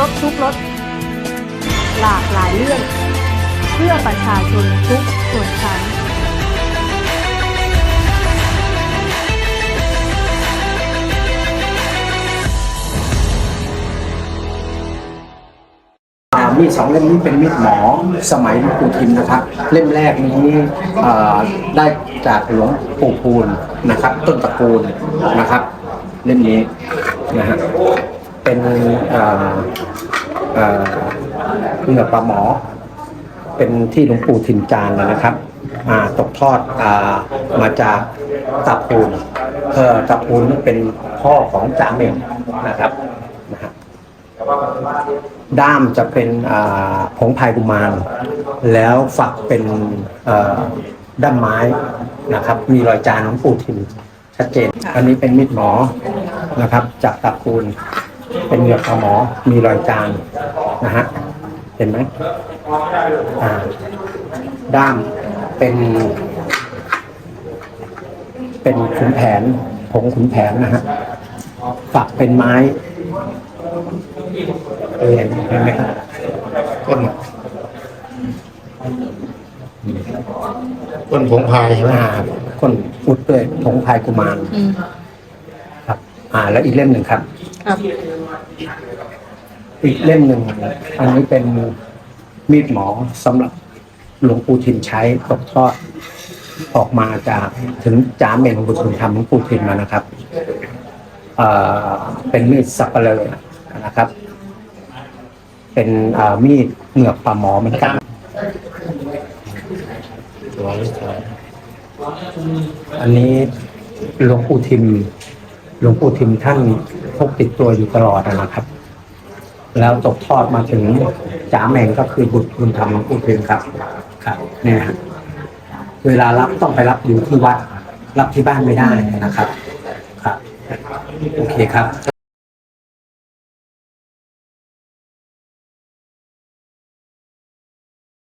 รบทุกรสหลากหลายเรื่อง เพื่อประชาชนทุกส่วนชั้นมีดสองเล่มนี้เป็นมีดหมอสมัยหลวงปู่ทิมนะครับเล่มแรกนี้ได้จากหลวงปู่พูนนะครับ ต้นตระกูลนะครับ เล่มนี้นะฮะเป็น เอ่อเอ่อเหงือปลาหมอ เป็นที่หลวงปู่ทิมจานนะครับอ่าตกทอดอามาจากตะปูนเออตะปูนเป็นพ่อของจ่าเมงนะครับนะฮะด้ามจะเป็นผงพายกุมารแล้วฝักเป็นเอ่อด้ามไม้นะครับ มีรอยจานของปู่ทิมชัดเจน อันนี้เป็นมีดหมอนะครับ จากตระกูล เป็นเหงือกปลาหมอมีรอยจานนะฮะเห็นไหมอ่า ด้ามเป็น เป็นขุนแผนผงขุนแผนนะฮะฝักเป็นไม้เห็นเห็นไหมครับต้นต้นผงพายใช่ไหมอ่าคนอุดด้วยผงพายกุมารครับ อ่า แล้วอีกเล่มหนึ่งครับ ครับอีกเล่มหนึ่งอันนี้เป็นมีดหมอสำหรับหลวงปู่ทิมใช้ตกทอดออกมาจากถึงจาเมงบุตรธรรมหลวงปู่ทิมมานะครับเอ่อเป็นมีดสับเปลือนะครับ เป็นเอ่อมีดเหงือกปลาหมอเหมือนกันอันนี้หลวงปู่ทิม หลวงปู่ทิมท่านพกติดตัวอยู่ตลอดนะครับ แล้วตกทอดมาถึงจ๋าแมงก็คือบุตรบุญธรรมหลวงปู่ทิมครับครับเนี่ยเวลารับต้องไปรับอยู่ที่วัด รับที่บ้านไม่ได้นะครับ ครับ โอเคครับ